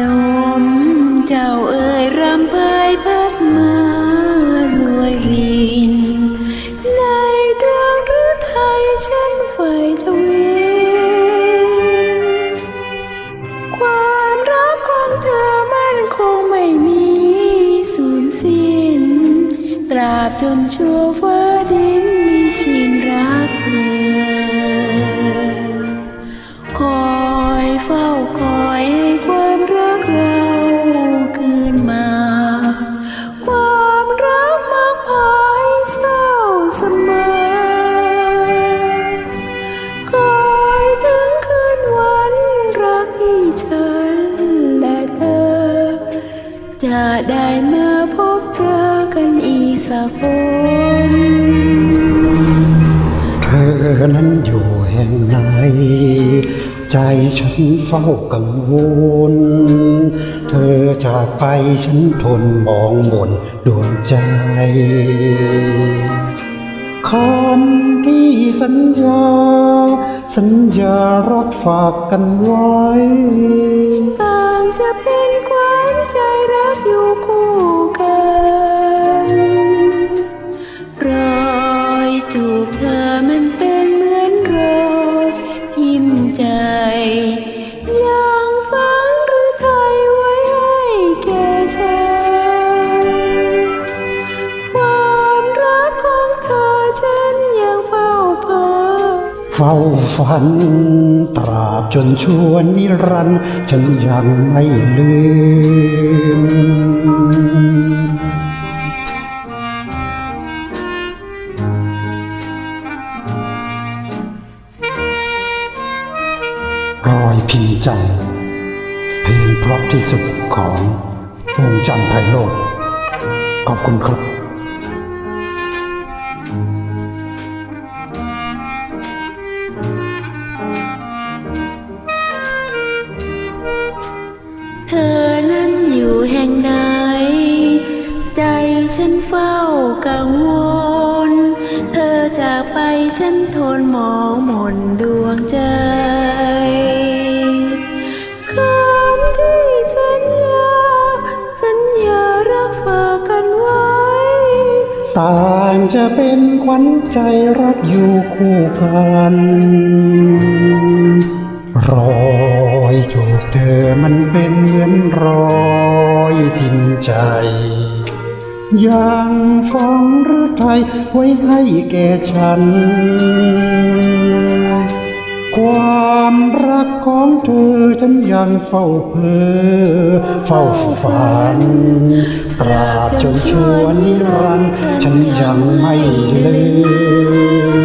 ลมเจ้าเอ่ยรำไปพัดมารวยริน ในดวงฤทัยฉันไฟทวินความรักของเธอมันคงไม่มีสูญสิ้น ตราบจนชั่วฟ้าดินมีสิ้นรักเธอ ฉันและเธอ จะได้มาพบเจอกันอีกสักคนเธอนั้นอยู่แห่งไหน ใจฉันเฝ้ากังวล เธอจากไปฉันทนมองบนดวงใจคำที่สัญญา สัญญารักฝากกันไว้ เฝ้าฝัน ตราบจนชวนนิรันดร์ฉันยังไม่ลืม รอยพิมพ์ใจเพลงเพราะที่สุดของวงจันทร์ไพโรธขอบคุณครับ งไหน ใจฉันเฝ้ากังวล เธอจากไปฉันทนมองหม่นดวงใจคำที่สัญญา สัญญารักฝากกันไว้ ต่างจะเป็นขวัญใจรักอยู่คู่กันรอยจูบเธอมันเป็นเหมือนรอย ใจ ยังฟังหรือไทยไว้ให้แก่ฉัน ความรักของเธอฉันยังเฝ้าเพ้อเฝ้าฝัน ตราบจนชั่วนิรันดร์ฉันยังไม่ลืม